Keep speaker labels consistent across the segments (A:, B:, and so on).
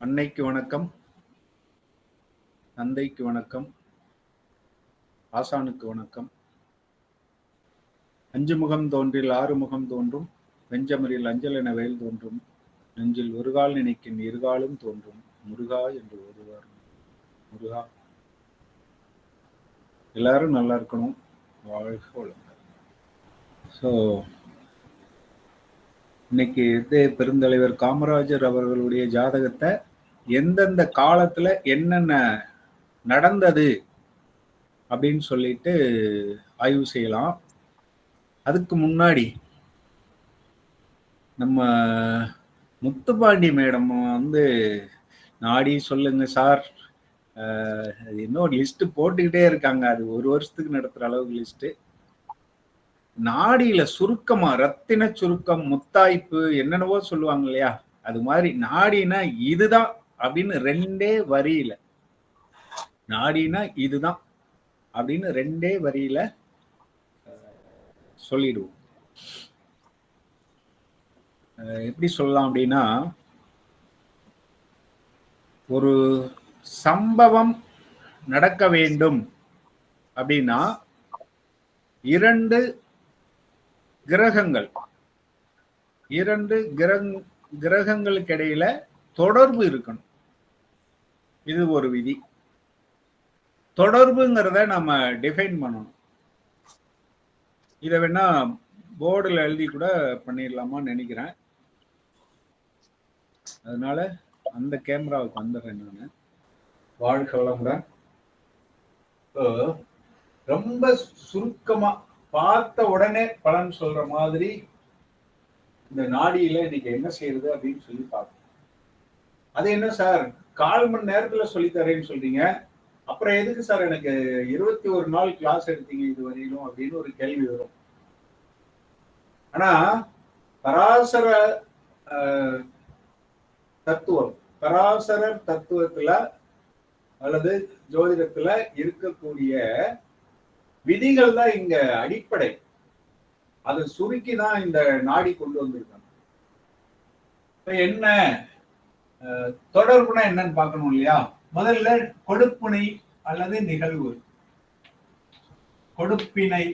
A: அன்னைக்கு வணக்கம் தந்தைக்கு வணக்கம் ஆசானுக்கு வணக்கம். அஞ்சு முகம் தோன்றில் ஆறு முகம் தோன்றும் வெஞ்சமரில் அஞ்சல் என வேல் தோன்றும் நெஞ்சில் ஒரு கால் நினைக்கும் இருகாலும் தோன்றும் முருகா என்று ஓதுவார். முருகா. எல்லாரும் நல்லா இருக்கணும். வாழ்க வளங்கள் ஸோ இன்னைக்கு இது பெருந்தலைவர் காமராஜர் அவர்களுடைய ஜாதகத்தை எந்தெந்த காலத்துல என்னென்ன நடந்தது அப்படின்னு சொல்லிட்டு ஆய்வு செய்யலாம். அதுக்கு முன்னாடி நம்ம முத்துப்பாண்டி மேடம் வந்து நாடி சொல்லுங்க சார். இன்னும் லிஸ்ட் போட்டுக்கிட்டே இருக்காங்க. அது ஒரு வருஷத்துக்கு நடத்துற அளவுக்கு லிஸ்ட் நாடியில சுருக்கமா ரத்தின சுருக்கம் முத்தாய்ப்பு என்னென்னவோ சொல்லுவாங்க இல்லையா? அது மாதிரி நாடினா இதுதான் அப்படின்னு ரெண்டே வரியில. நாடினா இதுதான் அப்படின்னு ரெண்டே வரியில சொல்லிடுவோம். எப்படி சொல்லலாம் அப்படின்னா ஒரு சம்பவம் நடக்க வேண்டும் அப்படின்னா இரண்டு கிரகங்கள். இரண்டு கிரக கிரகங்களுக்கு இடையில தொடர்பு இருக்கணும். இது ஒரு விதி. தொடர்புங்கிறத நம்ம டிஃபைன் பண்ணணும். இதை வேணா போர்டில் எழுதி கூட பண்ணிடலாமான்னு நினைக்கிறேன். அதனால அந்த கேமராவுக்கு வந்துடுறேன் நான். வாழ்க வளமுடன். ரொம்ப சுருக்கமாக பார்த்த உடனே பலன் சொல்ற மாதிரி இந்த நாடியில இன்னைக்கு என்ன செய்யறது அப்படின்னு சொல்லி பார்க்கணும். அது என்ன சார்? கால் மணி நேரத்துல சொல்லி தரேன்னு சொல்றீங்க. அப்புறம் எதுக்கு சார் எனக்கு இருபத்தி ஒரு நாள் கிளாஸ் எடுத்தீங்க இது வரையிலும் அப்படின்னு ஒரு கேள்வி வரும். ஆனா பராசர தத்துவம் பராசர தத்துவத்துல அல்லது ஜோதிடத்துல இருக்கக்கூடிய விதிகள் தான் இங்க அடிப்படை. அதை சுருக்கி தான் இந்த நாடி கொண்டு வந்திருக்காங்க. என்ன தொடர்புனா என்னன்னு பார்க்கணும் இல்லையா? முதல்ல கொடுப்புனை அல்லது நிகழ்வு. கொடுப்பினை.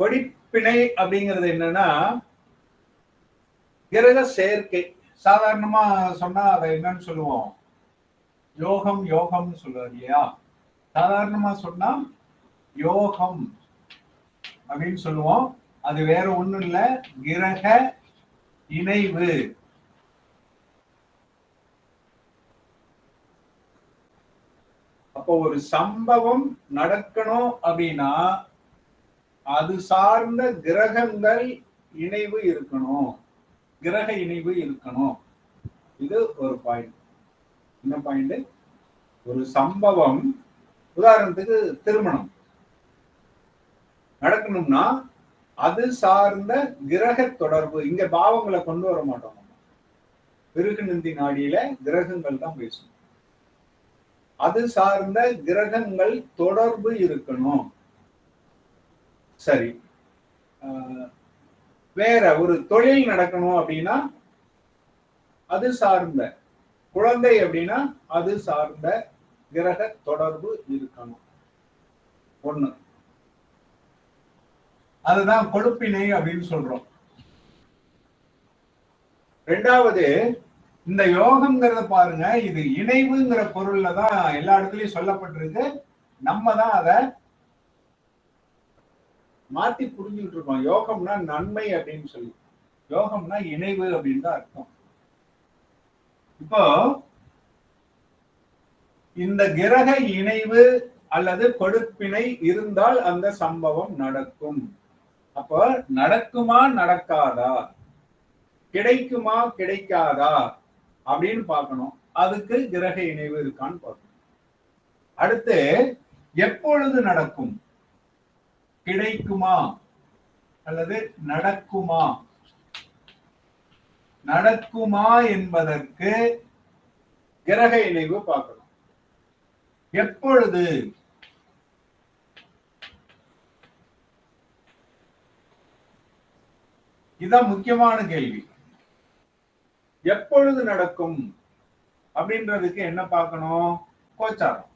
A: கொடிப்பினை அப்படிங்கிறது என்னன்னா கிரக சேர்க்கை. சாதாரணமா சொன்னா அதை என்னன்னு சொல்லுவோம்? யோகம் யோகம்னு சொல்லுவார் இல்லையா? சாதாரணமா சொன்னா யோகம் அப்படின்னு சொல்லுவோம். அது வேற ஒண்ணும் இல்ல. கிரக இணைவு. அப்போ ஒரு சம்பவம் நடக்கணும் அப்படின்னா அது சார்ந்த கிரகங்கள் இணைவு இருக்கணும். கிரக இணைவு இருக்கணும். இது ஒரு பாயிண்ட் என்ன பாயிண்ட் ஒரு சம்பவம். உதாரணத்துக்கு திருமணம். நடக்கணும்னா அது சார்ந்த கிரக தொடர்பு. இங்க பாவங்களை கொண்டு வர மாட்டோம் பிறகு நந்தி நாடியில கிரகங்கள் தான் பேசணும் அது சார்ந்த கிரகங்கள் தொடர்பு இருக்கணும். சரி. வேற ஒரு தொழில் நடக்கணும் அப்படின்னா அது சார்ந்த குழந்தை அப்படின்னா அது சார்ந்த கிரக தொடர்பு இருக்கணும். ஒண்ணு. அதுதான் கொழுப்பினை அப்படின்னு சொல்றோம். ரெண்டாவது இந்த யோகம்ங்கிறத பாருங்க இது இணைவுங்கிற பொருள்ல தான் எல்லா இடத்துலயும் சொல்லப்பட்டிருக்கு. நம்ம தான் அதை மாத்தி புரிஞ்சுக்கிட்டு இருக்கோம் யோகம்னா நன்மை அப்படின்னு சொல்லி. யோகம்னா இணைவு அப்படின்னு தான் அர்த்தம். இப்போ இந்த கிரக இணைவு அல்லது கொடுப்பினை இருந்தால் அந்த சம்பவம் நடக்கும். அப்போ நடக்குமா நடக்காதா? கிடைக்குமா கிடைக்காதா? அப்படின்னு பார்க்கணும். அதுக்கு கிரக இணைவு இருக்கான்னு பார்க்கணும். அடுத்து எப்பொழுது நடக்கும்? கிடைக்குமா? அல்லது நடக்குமா? நடக்குமா என்பதற்கு கிரக இணைவு பார்க்கணும். எப்பொழுது? இதுதான் முக்கியமான கேள்வி. எப்பொழுது நடக்கும்? அப்படின்றதுக்கு என்ன பார்க்கணும்? கோச்சாரம்.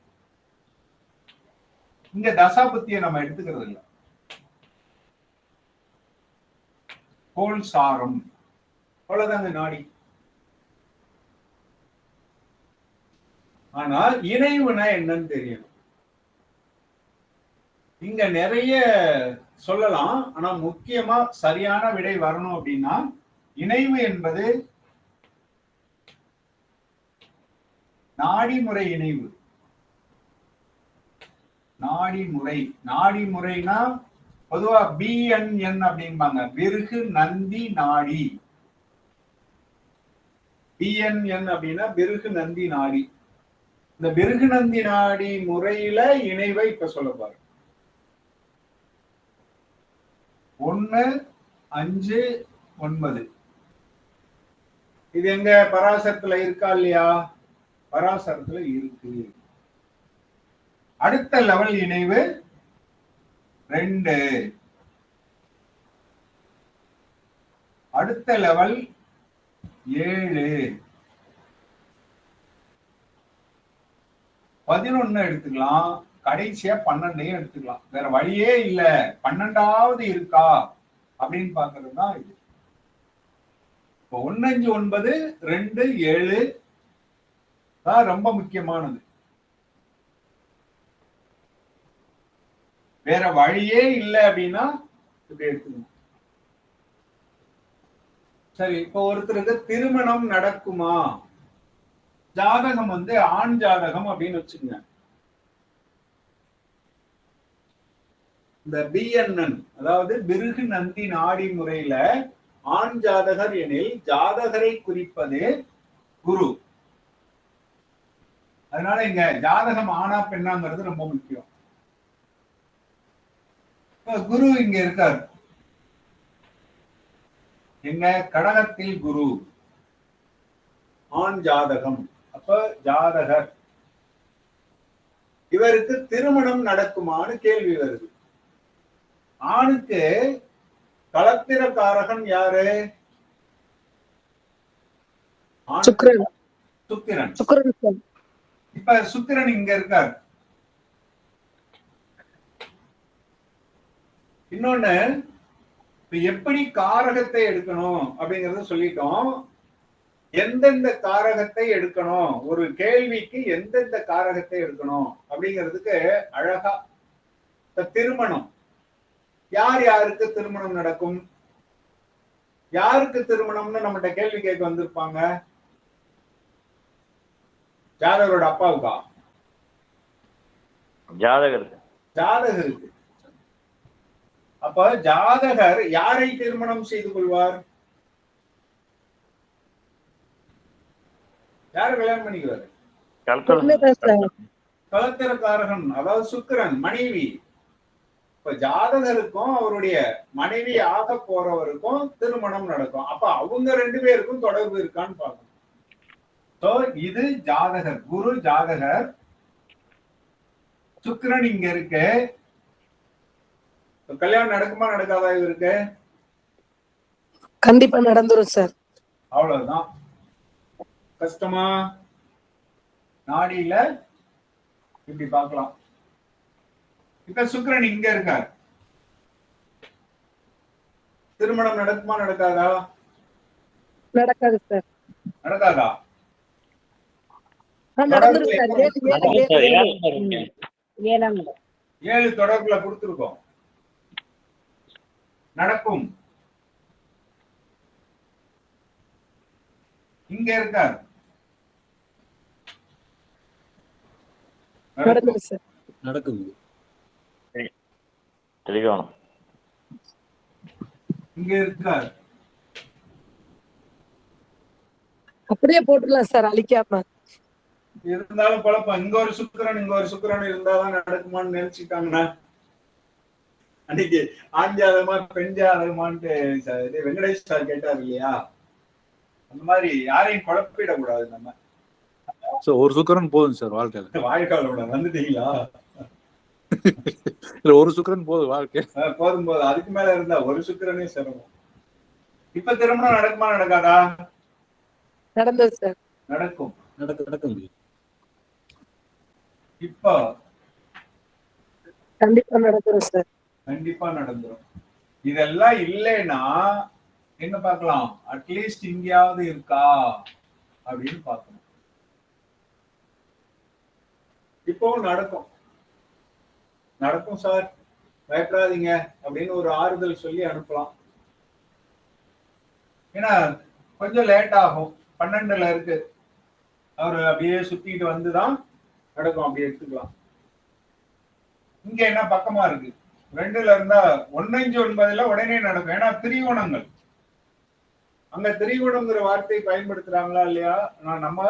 A: இங்க தசாபுத்தியை நம்ம எடுத்துக்கிறது இல்ல. கோல் சாரம். அவ்வளவுதாங்க நாடி. ஆனால் இணைவுனா என்னன்னு தெரியணும். இங்க நிறைய சொல்லலாம் ஆனா முக்கியமா சரியான விடை வரணும் அப்படின்னா இணைவு என்பது நாடிமுறை இணைவு. நாடிமுறை நாடிமுறைனா பொதுவா பிஎன்என் அப்படிம்பாங்க. விருகு நந்தி நாடி. பிஎன்என் அப்படின்னா விருகு நந்தி நாடி. இந்த விருகு நந்தி நாடி முறையில இணைவை இப்ப சொல்ல பாரு ஒன்னு அஞ்சு ஒன்பது. இது எங்க பராசரத்துல இருக்கா இல்லையா? பராசரத்துல இருக்கு. அடுத்த லெவல் இணைவு ரெண்டு. அடுத்த லெவல் ஏழு. பதினொன்னு எடுத்துக்கலாம். கடைசியா பன்னெண்டையும் எடுத்துக்கலாம். வேற வழியே இல்ல. பன்னெண்டாவது இருக்கா? அப்படின்னு பாக்குறது தான் இது. இப்போ ஒன்னு அஞ்சு ஒன்பது ரெண்டு ஏழு. தான் ரொம்ப முக்கியமானது. வேற வழியே இல்லை அப்படின்னா இப்படி எடுத்துக்கணும். சரி இப்போ ஒருத்தருக்கு திருமணம் நடக்குமா? ஜாதகம் வந்து ஆண் ஜாதகம் அப்படின்னு வச்சுக்கோங்க. இந்த பிஎன்என் அதாவது பிருகு நந்தி நாடி முறையில ஆண் ஜாதகர் எனில் ஜாதகரை குறிப்பது குரு. அதனால இங்க ஜாதகம் ஆனா பெண்ணாங்கிறது ரொம்ப முக்கியம். குரு இங்க இருக்கார். எங்க கடகத்தில் குரு. ஆண் ஜாதகம். அப்ப ஜாதகர். இவருக்கு திருமணம் நடக்குமான்னு கேள்வி வருது. ஆணுக்கு களத்திரக்காரகன் யாரு?
B: சுக்கிரன்
A: சுக்கிரன். இப்ப சுக்கிரன் இங்க இருக்கார். இன்னொன்னு எப்படி காரகத்தை எடுக்கணும் அப்படிங்கறத சொல்லிட்டோம். எந்தெந்த காரகத்தை எடுக்கணும்? ஒரு கேள்விக்கு எந்தெந்த காரகத்தை எடுக்கணும்? அப்படிங்கிறதுக்கு அழகா திருமணம். யார் யாருக்கு திருமணம் நடக்கும்? யாருக்கு திருமணம்னு நம்மகிட்ட கேள்வி கேட்க வந்திருப்பாங்க? ஜாதகரோட அப்பாவுக்கா?
C: ஜாதகருக்கு.
A: ஜாதகருக்கு. அப்ப ஜாதகர் யாரை திருமணம் செய்து கொள்வார்? யாரு கல்யாணம் பண்ணிக்குவாரு? கலத்திரக்காரகன் அதாவது சுக்கிரன் மனைவி. இப்ப ஜாதகருக்கும் அவருடைய மனைவி ஆக போறவருக்கும் திருமணம் நடக்கும். அப்ப அவங்க ரெண்டு பேருக்கும் தொடர்பு இருக்கான்னு பார்க்கணும். So, இது ஜாதகர் குரு ஜாதகர். சுக்கிரன் இங்க இருக்கு. கல்யாணம் நடக்குமா நடக்காதா இவருக்கு?
B: கண்டிப்பா நடந்துரும் சார்.
A: அவ்வளவுதான். கஷ்டமா? நாடியில? இப்படி பார்க்கலாம். இப்ப சுக்கிரன் இங்க இருக்கார். திருமணம் நடக்குமா நடக்காதா?
B: நடக்காது சார்.
A: நடக்காதா?
B: ஏழு, ஏழு,
C: நடக்கும் சார்,
B: ஏழு,
C: ஏழாம் சார்
B: ஏழு.
C: இருக்கு.
B: ஏழாம் இடம்.
A: ஏழு தொடர்புல கொடுத்திருக்கோம் நடக்கும். இங்க இருக்கார். நடக்கும்.
B: நடந்துரும் சார்.
D: நடக்குது
C: தெளிவானம்
A: இங்க இருக்கார்.
B: அப்படியே போட்டுடலாம் சார் அழிக்காம.
A: இருந்தாலும் குழப்பம். இங்க ஒரு சுக்கிரன் இங்க ஒரு சுக்கிரன் இருந்தாதான் நடக்குமான்னு நினைச்சுட்டாங்கன்னா அன்னைக்கு ஆண் ஜாதகமா பெண் ஜாதகமான்ட்டு வெங்கடேஷ் சார் கேட்டார் இல்லையா? அந்த மாதிரி யாரையும் குழப்பிடக்கூடாது நம்ம.
D: சோ ஒரு சுக்கரன் போதும் சார் வாழ்க்கையில.
A: வாழ்க்காலோட வந்துட்டீங்களா
D: இல்ல ஒரு சுக்கரன் போதும் வாழ்க்கை.
A: போதும் போதும். அதுக்கு மேல இருந்தா ஒரு சுக்கிரனே சிரமம். இப்ப திருமணம் நடக்குமா நடக்காதா?
B: நடந்தது சார்
A: நடக்கும்.
D: நடக்கு நடக்குங்க
A: இப்போ
B: கண்டிப்பா நடக்கிறோம் சார்
A: கண்டிப்பா நடந்துரும். இதெல்லாம் இல்லைன்னா என்ன பார்க்கலாம்? அட்லீஸ்ட் இங்கேயாவது இருக்கா? அப்படின்னு பார்க்கணும். இப்போவும் நடக்கும். நடக்கும் சார் பயப்படாதீங்க அப்படின்னு ஒரு ஆறுதல் சொல்லி அனுப்பலாம். ஏன்னா கொஞ்சம் லேட் ஆகும். பன்னெண்டுல இருக்கு. அவர் அப்படியே சுத்திட்டு வந்துதான் நடக்கும். அப்படியே எடுத்துக்கலாம். இங்க என்ன பக்கமா இருக்கு? ரெண்டுல இருந்தா ஒன்னஞ்சு ஒன்பதுல உடனே நடக்கும். ஏன்னா திரிகோணங்கள். அங்க திரிகோணங்கிற வார்த்தை பயன்படுத்துறாங்களா இல்லையா? நான் நம்ம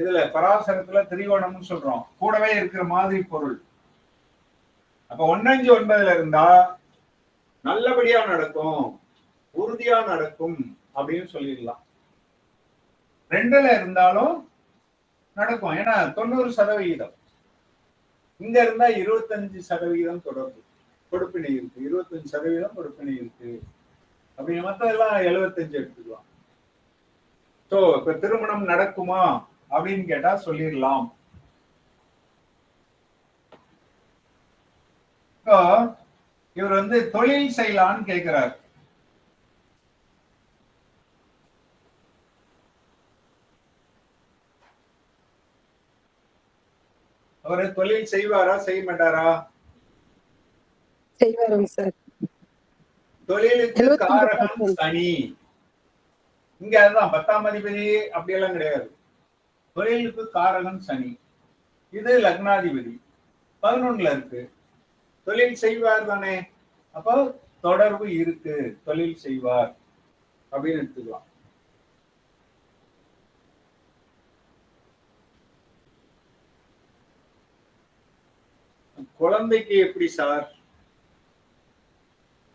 A: இதுல பராசரத்துல திரிகோணம்னு சொல்றோம். கூடவே இருக்கிற மாதிரி பொருள். அப்ப ஒன்னஞ்சு ஒன்பதுல இருந்தா நல்லபடியா நடக்கும் உறுதியா நடக்கும் அப்படின்னு சொல்லிடலாம். ரெண்டுல இருந்தாலும் நடக்கும். ஏன்னா தொண்ணூறு சதவிகிதம். இங்க இருந்தா இருபத்தஞ்சு சதவிகிதம் தொடர்பு. கொடுப்பினை இருக்கு. இருபத்தஞ்சு சதவீதம் கொடுப்பினை இருக்கு. அப்படி எல்லாம் எழுபத்தஞ்சு எடுத்துக்கலாம். சோ இப்ப திருமணம் நடக்குமா அப்படின்னு கேட்டா சொல்லிடலாம். இவர் வந்து தொழில் செய்யலான்னு கேட்கிறார் அவரு தொழில் செய்வாரா செய்ய மாட்டாரா?
B: செய்வாருங்க சார்.
A: தொழிலுக்கு காரகம். சனி இங்க அதுதான் பத்தாம் அதிபதி அப்படியெல்லாம் கிடையாது. தொழிலுக்கு காரகம் சனி. இது லக்னாதிபதி. பதினொன்னுல இருக்கு. தொழில் செய்வார் தானே. அப்போ தொடர்பு இருக்கு. தொழில் செய்வார். அப்படின்னு எடுத்துக்கலாம். குழந்தைக்கு எப்படி சார்?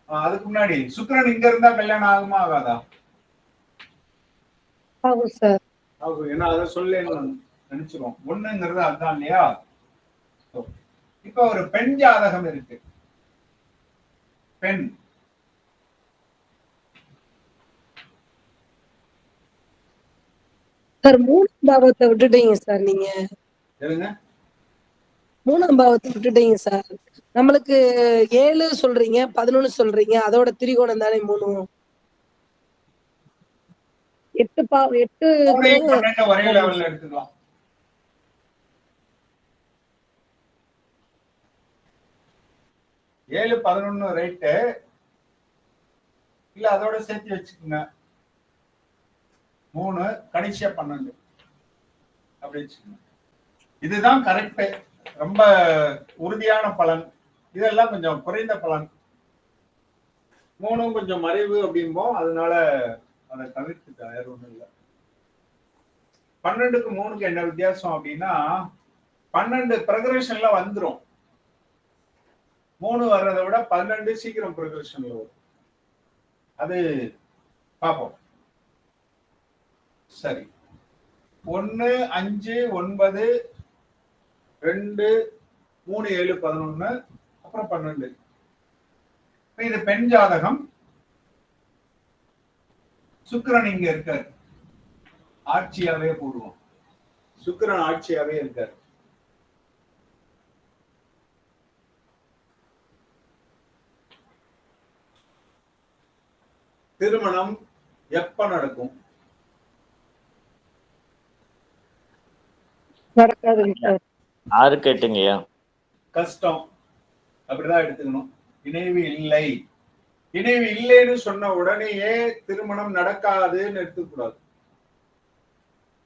A: அதுக்கு முன்னாடி சுக்கிரன் இங்க இருந்தா கல்யாணம் ஆகுமா ஆகாதா?
B: ஆகும் சார்.
A: ஆகும். ஏன்னா அதை சொல்ல நினைச்சிருவோம். ஒண்ணுங்கிறது அதுதான் இல்லையா? இப்ப ஒரு பெண் ஜாதகம் இருக்கு. பெண்.
B: சார் மூணாம் பாவத்தை விட்டுட்டீங்க சார் நீங்க. மூணாம் பாவத்தை விட்டுட்டீங்க சார் நம்மளுக்கு ஏழு சொல்றீங்க பதினொன்னு சொல்றீங்க அதோட திரிகோணம் தானே மூணு? எட்டு பா எட்டு
A: ஏழு பதினொன்னு ரைட்டு இல்ல அதோட சேர்த்து வச்சுக்கோங்க. மூணு கடைசியா பன்னெண்டு. அப்படி வச்சுக்கோங்க. இதுதான் கரெக்ட் ரொம்ப உறுதியான பலன். இதெல்லாம் கொஞ்சம் குறைந்த பலன். மூணும் கொஞ்சம் மறைவு அப்படிம்போம் அதனால அதை தவிர்த்துட்டேன் வேற ஒண்ணும் இல்லை. பன்னெண்டுக்கு மூணுக்கு என்ன வித்தியாசம் அப்படின்னா பன்னெண்டு ப்ரகரேஷன்ல வந்துரும். மூணு வர்றதை விட பன்னெண்டு சீக்கிரம் ப்ரகரேஷன்ல வரும். அது பார்ப்போம் சரி. ஒன்னு அஞ்சு ஒன்பது ரெண்டு மூணு ஏழு பதினொன்னு அப்புறம் பன்னெண்டு. இது பெண் ஜாதகம். சுக்கிரன் இங்க இருக்கார். ஆட்சியாவே போடுவோம். சுக்கிரன் ஆட்சியாவே இருக்கார். திருமணம் எப்ப நடக்கும்?
B: நடக்காதுங்க சார்.
C: ஆறு கேட்டுங்கய்யா.
A: கஷ்டம். அப்படிதான் எடுத்துக்கணும். இணைவு இல்லை. இணைவு இல்லைன்னு சொன்ன உடனேயே திருமணம் நடக்காதுன்னு எடுத்துக்கூடாது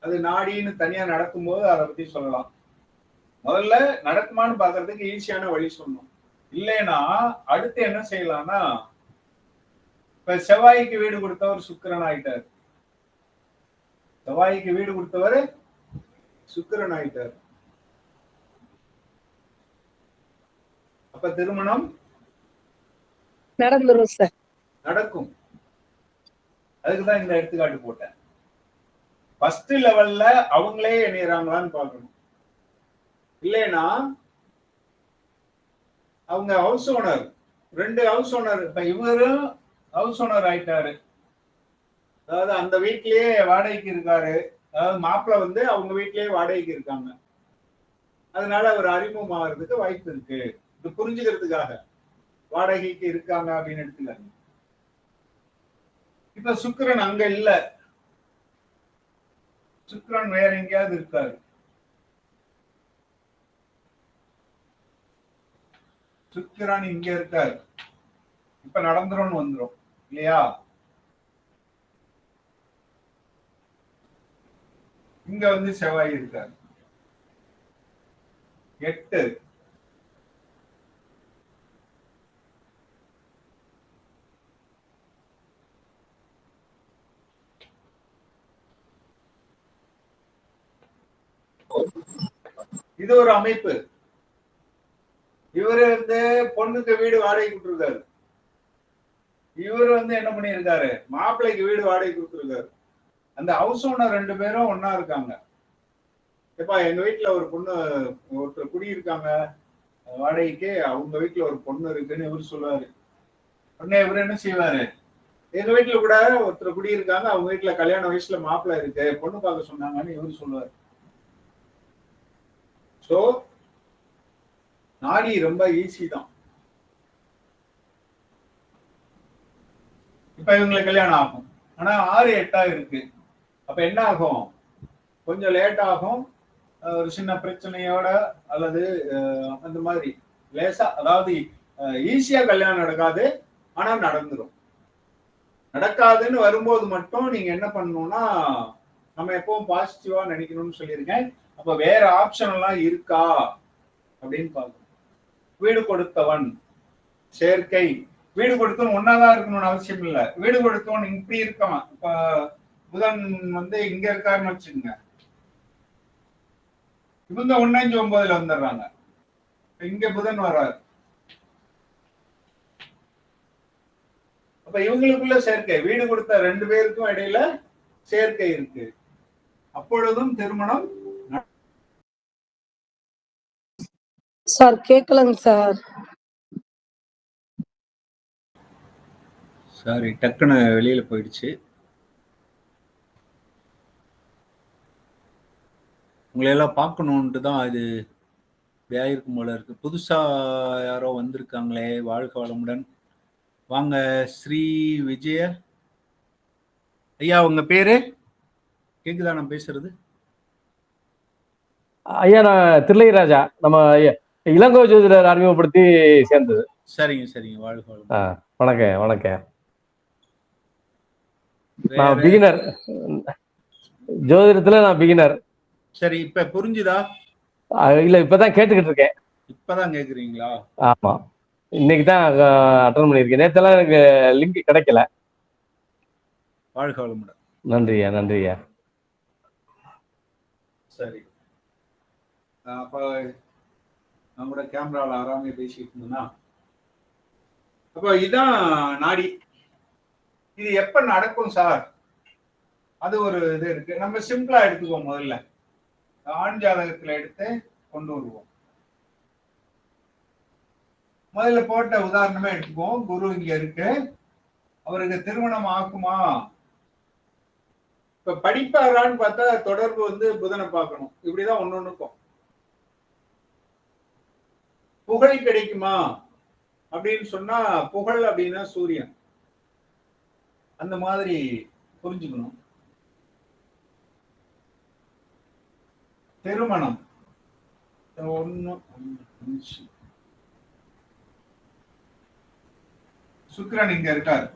A: அது நாடின்னு தனியா நடக்கும்போது அதை பத்தி சொல்லலாம். முதல்ல நடக்குமான்னு பாக்குறதுக்கு ஈஸியான வழி சொன்னோம் இல்லைன்னா அடுத்து என்ன செய்யலாம்னா இப்ப செவ்வாய்க்கு வீடு கொடுத்தவர் சுக்கிரன் ஆயிட்டார். செவ்வாய்க்கு வீடு கொடுத்தவர் சுக்கரன் ஆயிட்டார். அப்ப திருமணம்
B: நடந்துரும் சார்.
A: நடக்கும். அதுக்குதான் இந்த எடுத்துக்காட்டு போட்டேன். ஃபர்ஸ்ட் லெவல்ல அவங்களே இணையறாங்களான்னு பார்க்கணும். இல்லைன்னா அவங்க ஹவுஸ் ஓனர் ரெண்டு ஹவுஸ் ஓனர் இப்ப இவரும் ஹவுஸ் ஓனர் ஆயிட்டாரு. அதாவது அந்த வீட்லயே வாடகைக்கு இருக்காரு. அதாவது மாப்பிள்ளை வந்து அவங்க வீட்லயே வாடகைக்கு இருக்காங்க. அதனால அவர் அறிமுகம் ஆகிறதுக்கு வாய்ப்பு இருக்கு. புரிஞ்சுக்கிறதுக்காக வாடகைக்கு இருக்காங்க அப்படின்னு எடுத்துக்காங்க இப்ப சுக்கிரன் அங்க இல்ல. சுக்கிரன் வேற எங்கேயாவது இருக்காரு. சுக்கிரன் இங்க இருக்காரு. இப்ப நடந்துரும் வந்துரும். இல்லையா? இங்க வந்து செவ்வாய் இருக்காரு. எட்டு. இது ஒரு அமைப்பு. இவரு வந்து பொண்ணுக்கு வீடு வாடகை கொடுத்துருக்காரு. இவர் வந்து என்ன பண்ணியிருக்காரு? மாப்பிள்ளைக்கு வீடு வாடகை கொடுத்துருக்காரு. அந்த ஹவுஸ் ஓனர் ரெண்டு பேரும் ஒன்னா இருக்காங்க. எப்பா எங்க வீட்டுல ஒரு பொண்ணு ஒருத்தர் குடியிருக்காங்க. வாடகைக்கு அவங்க வீட்டுல ஒரு பொண்ணு இருக்குன்னு இவர் சொல்லுவாரு. உடனே இவர் என்ன செய்வாரு? எங்க வீட்டுல கூட ஒருத்தர் குடியிருக்காங்க. அவங்க வீட்டுல கல்யாண வயசுல மாப்பிள்ள இருக்கு. பொண்ணு பார்க்க சொன்னாங்கன்னு இவர் சொல்லுவாரு. சோ நாடி ரொம்ப ஈஸி தான். இப்ப இவங்களுக்கு கல்யாணம் ஆகும். ஆனா ஆறு எட்டா இருக்கு. அப்ப என்ன ஆகும்? கொஞ்சம் லேட் ஆகும். ஒரு சின்ன பிரச்சனையோட அல்லது அந்த மாதிரி. லேசா அதாவது ஈஸியா கல்யாணம் நடக்காது. ஆனா நடந்துரும். நடக்காதுன்னு வரும்போது மட்டும் நீங்க என்ன பண்ணணும்னா நம்ம எப்பவும் பாசிட்டிவா நினைக்கணும்னு சொல்லியிருக்கேன். அப்ப வேற ஆப்ஷன் எல்லாம் இருக்கா? அப்படின்னு பார்க்கணும். வீடு கொடுத்தவன் சேர்க்கை. வீடு கொடுத்தவன் ஒன்னாதான் இருக்கணும்னு அவசியம் இல்ல. வீடு கொடுத்தவன் இப்படி இருக்கான். இப்ப புதன் வந்து இங்க இருக்காருன்னு வச்சுக்கோங்க. இவங்க ஒன்னஞ்சு ஒன்பதுல வந்துடுறாங்க. இங்க புதன் வர்றாரு. அப்ப இவங்களுக்குள்ள சேர்க்கை. வீடு கொடுத்த ரெண்டு பேருக்கும் இடையில சேர்க்கை இருக்கு. அப்பொழுதும் திருமணம்
B: சார் கேட்கலங்க சார்.
A: சாரி டக்குன்னு வெளியில போயிடுச்சு. உங்களை எல்லாம் பார்க்கணுன்ட்டு தான் அது இப்படி ஆயிருக்கும் போல இருக்கு. புதுசா யாரோ வந்திருக்காங்களே வாழ்க வளமுடன். வாங்க ஸ்ரீ விஜய. ஐயா உங்க பேரு? கேக்குதா நான் பேசுறது?
C: ஐயா நான் திருலைராஜா நம்ம ஐயா- இளங்கோ ஜோதிடர் அறிமுகப்படுத்தி சேர்ந்தது.
A: சரிங்க சரிங்க. வாழ்க
C: வணக்கம் வணக்கம் நான் பிகினர். ஜோதிடத்துல நான் பிகினர்.
A: சரி இப்ப புரிஞ்சுதா?
C: இல்ல இப்பதான் கேட்டுக்கிட்டு இருக்கேன்.
A: இப்பதான் கேக்குறீங்களா?
C: ஆமா. இன்னைக்கு தான் அட்டன் பண்ணியிருக்கேன். நேத்தெல்லாம் எனக்கு லிங்க் கிடைக்கல.
A: வாழ்க வளமுடன்.
C: நன்றியா நன்றியா
A: சரி. அப்ப நான் கூட கேமரால ஆறாமே பேசிட்டு இருந்தேன்னா அப்போ இதுதான் நாடி. இது எப்ப நடக்கும் சார்? அது ஒரு இது இருக்கு. நம்ம சிம்பிளா எடுத்துக்குவோம் முதல்ல. ஆண் ஜாதகத்துல எடுத்து கொண்டு வருவோம். முதல்ல போட்ட உதாரணமே எடுத்துக்குவோம். குரு இங்க இருக்கு. அவருக்கு திருமணம் ஆக்குமா இப்ப படிப்பாரான்னு பார்த்தா தொடர்பு வந்து புதனை பார்க்கணும். இப்படிதான் ஒன்னொன்னுக்கும் புகழ் கிடைக்குமா? அப்படின்னு சொன்னா புகழ் அப்படின்னா சூரியன். அந்த மாதிரி புரிஞ்சுக்கணும். திருமணம். ஒன்னு அஞ்சு. சுக்கிரன் இங்க இருக்கார்.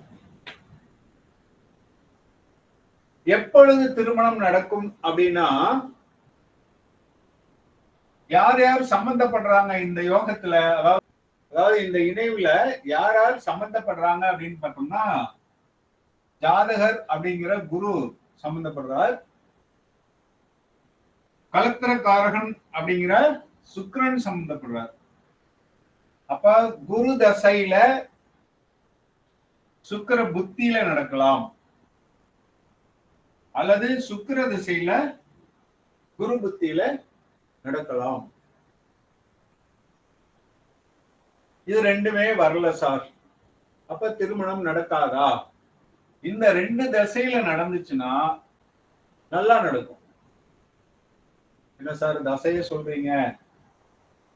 A: எப்பொழுது திருமணம் நடக்கும் அப்படின்னா யார் யார் சம்பந்தப்படுறாங்க இந்த யோகத்துல? அதாவது அதாவது இந்த இணைவுல யார் யார் சம்பந்தப்படுறாங்க அப்படின்னு பார்த்தோம்னா ஜாதகர் அப்படிங்கிற குரு சம்பந்தப்படுறார். கலத்திரக்காரகன் அப்படிங்கிற சுக்கரன் சம்பந்தப்படுறார். அப்ப குரு தசையில சுக்கர புத்தியில நடக்கலாம். அல்லது சுக்கிர திசையில குரு புத்தியில நடக்கலாம். இது ரெண்டுமே வரல சார். அப்ப திருமணம் நடக்காதா? இந்த ரெண்டு தசையில நடந்துச்சுன்னா நல்லா நடக்கும். என்ன சார் தசைய சொல்றீங்க?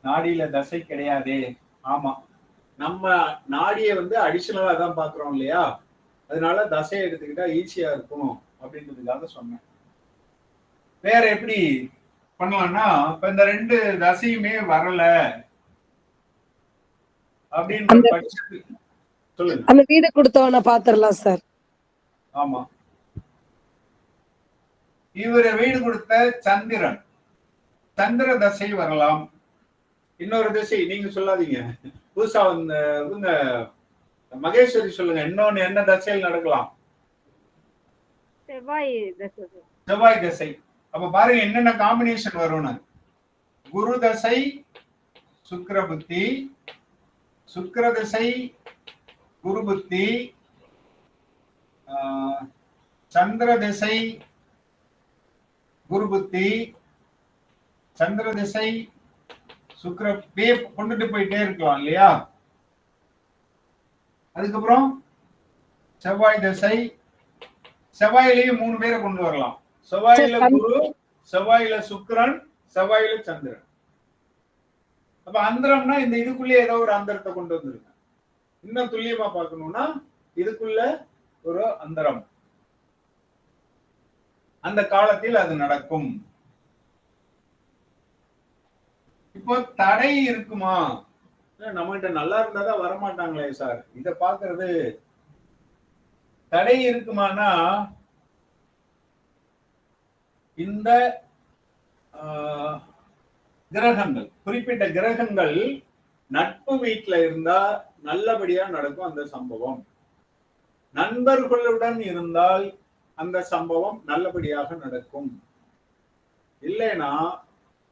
A: நாடியில தசை கிடையாதே. ஆமா. நம்ம நாடியை வந்து அடிஷனலா தான் பாக்குறோம் இல்லையா? அதனால தசையை எடுத்துக்கிட்டா ஈஸியா இருக்கும் அப்படின்றதுக்காக சொன்னேன். வேற எப்படி? பண்ணலாம்னா இப்ப இந்த ரெண்டு தசையுமே வரல.
B: அந்த-
A: சொல்லுங்க.
B: அந்த வீடு கொடுத்தவன பாத்திரலாம் சார்.
A: ஆமா. இவரு வீடு கொடுத்த சந்திரன். சந்திர தசை வரலாம். இன்னொரு திசை நீங்க சொல்லாதீங்க. புதுசா இந்த இவங்க மகேஸ்வரி சொல்லுங்க இன்னொன்னு என்ன தசையில் நடக்கலாம்?
E: செவ்வாய் தசை.
A: செவ்வாய் தசை. அப்ப பாருங்க என்னென்ன காம்பினேஷன் வரும்னு. குரு தசை சுக்கர புத்தி சுக்கர தசை குரு புத்தி ஆஹ், சந்திர திசை குரு புத்தி சந்திர திசை சுக்கர பே கொண்டுட்டு போயிட்டே இருக்கலாம் இல்லையா? அதுக்கப்புறம் செவ்வாய் திசை செவ்வாயிலேயே மூணு பேரை கொண்டு வரலாம். செவ்வாயில குரு செவ்வாயில சுக்கிரன் செவ்வாயில சந்திரன். அப்ப அந்தரம்னா இந்த இதுக்குள்ளே ஏதோ ஒரு அந்தரத்தை கொண்டு வந்துருங்க இன்னும் துல்லியமா பார்க்கணும்னா இதுக்குள்ள ஒரு அந்தரம். அந்த காலத்தில் அது நடக்கும். இப்போ தடை இருக்குமா? நம்ம கிட்ட நல்லா இருந்தாதான் வரமாட்டாங்களே சார். இத பாக்குறது தடை இருக்குமானா இந்த ஆஹ், கிரகங்கள் குறிப்பிட்ட கிரகங்கள் நட்பு வீட்டில் இருந்தா நல்லபடியா நடக்கும் அந்த சம்பவம். நண்பர்களுடன் இருந்தால் அந்த சம்பவம் நல்லபடியாக நடக்கும். இல்லைன்னா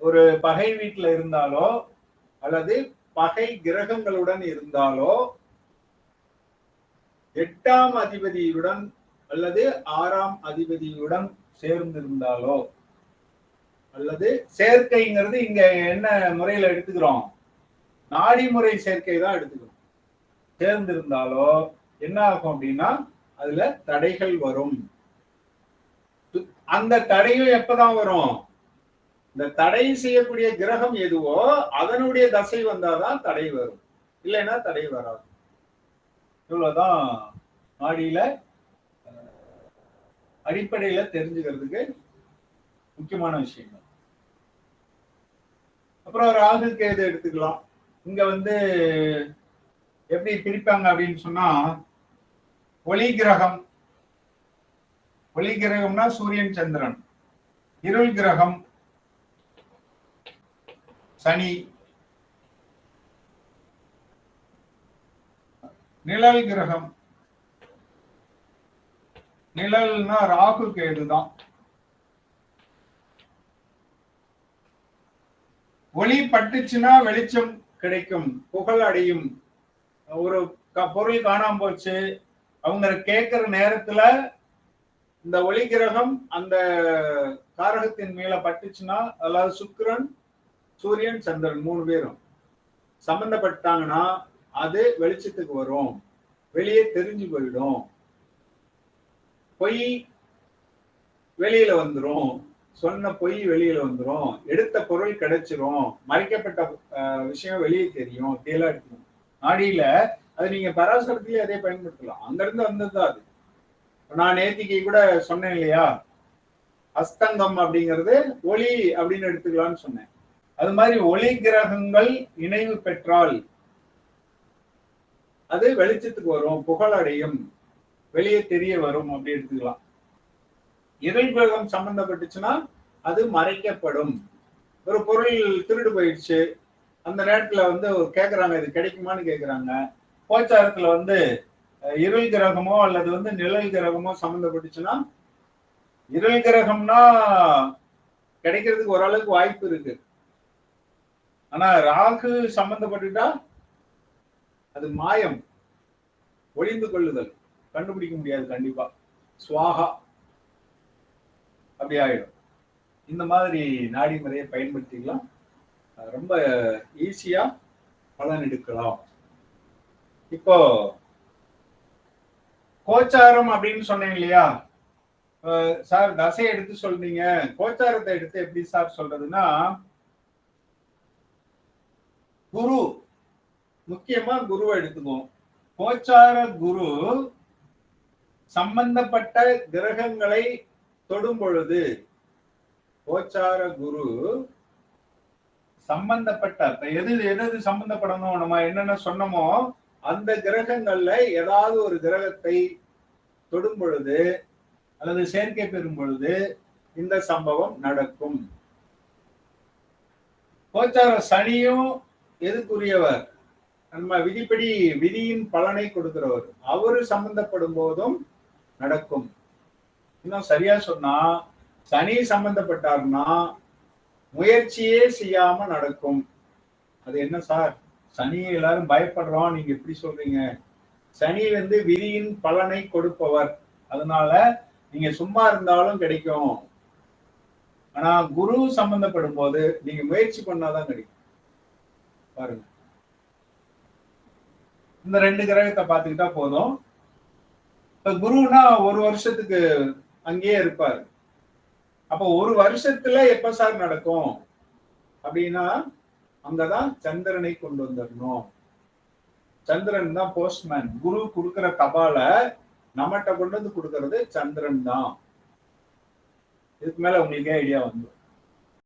A: ஒரு பகை வீட்டில் இருந்தாலோ அல்லது பகை கிரகங்களுடன் இருந்தாலோ எட்டாம் அதிபதியுடன் அல்லது ஆறாம் அதிபதியுடன் சேர்ந்திருந்தாலோ? அல்லது சேர்க்கைங்கிறது இங்க என்ன முறையில எடுத்துக்கிறோம்? நாடி முறை சேர்க்கை தான் எடுத்துக்கிறோம். சேர்ந்திருந்தாலோ என்ன ஆகும் அப்படின்னா அதுல தடைகள் வரும். அந்த தடையும் எப்பதான் வரும்? இந்த தடை செய்யக்கூடிய கிரகம் எதுவோ அதனுடைய தசை வந்தாதான் தடை வரும். இல்லைன்னா தடை வராது. இவ்வளவுதான் நாடியில அடிப்படையில தெரிஞ்சுக்கிறதுக்கு முக்கியமான விஷயங்கள். அப்புறம் ராகு கேது எடுத்துக்கலாம். இங்க வந்து எப்படி பிரிப்பாங்க அப்படின்னு சொன்னா ஒளி கிரகம். ஒளி கிரகம்னா சூரியன் சந்திரன். இருள் கிரகம் சனி. நிழல் கிரகம் நிழல்னா ராகு கேது தான் ஒளி பட்டுச்சுன்னா வெளிச்சம் கிடைக்கும் புகழ் அடையும். ஒரு க- பொருள் காணாம போச்சு. அவங்க கேட்கிற நேரத்துல இந்த ஒளி கிரகம் அந்த காரகத்தின் மேல பட்டுச்சுன்னா அதாவது சுக்கிரன் சூரியன் சந்திரன் மூணு பேரும் சம்பந்தப்பட்டாங்கன்னா அது வெளிச்சத்துக்கு வரும். வெளியே தெரிஞ்சு போயிடும். பொய் வெளியில வந்துரும். சொன்ன பொய் வெளியில வந்துரும். எடுத்த பொருள் கிடைச்சிரும். மறைக்கப்பட்ட விஷயம் வெளியே தெரியும். இப்படியெல்லாம் எடுக்கணும் நாடியில அது நீங்க பராசரத்திலேயே அதே பயன்படுத்தலாம். அங்க இருந்து வந்ததுதான் அது. நான் நேத்திக்கு கூட சொன்னேன் இல்லையா? அஸ்தங்கம் அப்படிங்கிறது ஒளி அப்படின்னு எடுத்துக்கலாம்னு சொன்னேன். அது மாதிரி ஒளி கிரகங்கள் இணைவு பெற்றால் அது வெளிச்சத்துக்கு வரும். புகழடையும். வெளியே தெரிய வரும் அப்படி எடுத்துக்கலாம். இருள் கிரகம் சம்பந்தப்பட்டுச்சுன்னா அது மறைக்கப்படும். ஒரு பொருள் திருடு போயிடுச்சு. அந்த நேரத்துல வந்து கேட்குறாங்க இது கிடைக்குமான்னு கேட்குறாங்க போச்சாரத்துல வந்து இருள் கிரகமோ அல்லது வந்து நிழல் கிரகமோ சம்மந்தப்பட்டுச்சுன்னா இருள் கிரகம்னா கிடைக்கிறதுக்கு ஓரளவுக்கு வாய்ப்பு இருக்கு. ஆனா ராகு சம்பந்தப்பட்டுட்டா அது மாயம் ஒளிந்து கொள்ளுதல். கண்டுபிடிக்க முடியாது கண்டிப்பா. சுவாகா. அப்படி ஆயிடும். இந்த மாதிரி நாடி முறையை பயன்படுத்திக்கலாம். ரொம்ப ஈஸியா பலன் எடுக்கலாம். இப்போ கோச்சாரம் அப்படின்னு சொன்னேன் இல்லையா? சார் தசை எடுத்து சொல்றீங்க. கோச்சாரத்தை எடுத்து எப்படி சார் சொல்றதுன்னா குரு. முக்கியமா குருவை எடுத்துக்குவோம். கோச்சார குரு சம்பந்தப்பட்ட கிரகங்களை தொடும் பொழுது கோச்சார குரு சம்பந்தப்பட்ட எது எது எது சம்பந்தப்படணும் நம்ம என்னென்ன சொன்னோமோ அந்த கிரகங்கள்ல ஏதாவது ஒரு கிரகத்தை தொடும் பொழுது அல்லது சேர்க்கை பெறும் பொழுது இந்த சம்பவம் நடக்கும். கோச்சார சனியும் எதுக்குரியவர்? நம்ம விதிப்படி விதியின் பலனை கொடுக்கிறவர். அவரு சம்பந்தப்படும் போதும் நடக்கும். இன்னும் சரியா சொன்னா சனி சம்பந்தப்பட்டார்னா முயற்சியே செய்யாம நடக்கும். அது என்ன சார்? சனியை எல்லாரும் பயப்படுறோம். நீங்க எப்படி சொல்றீங்க. சனி வந்து விதியின் பலனை கொடுப்பவர். அதனால நீங்க சும்மா இருந்தாலும் கிடைக்கும். ஆனா குரு சம்பந்தப்படும் போது நீங்க முயற்சி பண்ணாதான் கிடைக்கும். பாருங்க. இந்த ரெண்டு கிரகத்தை பார்த்துக்கிட்டா போதும். இப்ப குருனா ஒரு வருஷத்துக்கு அங்கேயே இருப்பார். அப்போ ஒரு வருஷத்துல எப்ப சார் நடக்கும்? அப்படின்னா அங்கதான் சந்திரனை கொண்டு வந்துடணும் சந்திரன் தான் போஸ்ட்மேன் குரு கொடுக்கிற தபால நம்மகிட்ட கொண்டு வந்து கொடுக்கறது சந்திரன் தான். இதுக்கு மேல உங்களுக்கே ஐடியா வந்துடும்